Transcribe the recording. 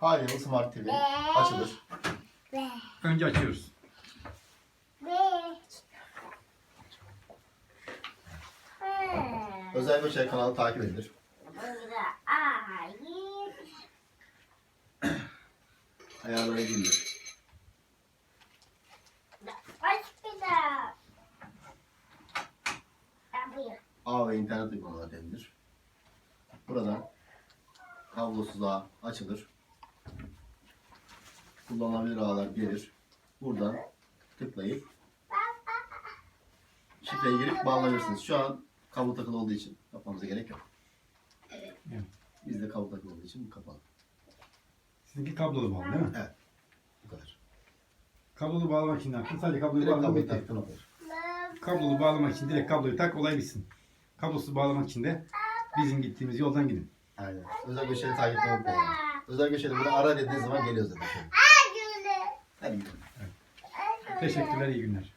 Haliyle Smart TV açılır. Önce açıyoruz. Özel Göçer kanalı takip edilir. Ayarlara girilir. Ağ ve internet uygulamaları denilir. Buradan kablosuz ağ açılır. Kullanılabilir ağlar gelir. Buradan tıklayıp şifreyi girip bağlanırsınız. Şu an kablo takılı olduğu için yapmamıza gerek yok. Evet. Bizde kablo takılı olduğu için bu kapalı. Sizinki kablolu bağlı değil mi? Bu kadar. Kablolu bağlamak için ne yaptın? Sadece kabloyu Direkt bağladın kabloyu bitti. taktın o kadar. Kablolu bağlamak için direkt kabloyu tak olay bitsin. Kablosuz bağlamak için de bizim gittiğimiz yoldan gidin. Aynen. Özel Göçer'i takip etmeyi unutmayın. Özel Göçer'i burada ara dediğiniz zaman geliyor zaten. Hadi gidelim. Teşekkürler, iyi günler.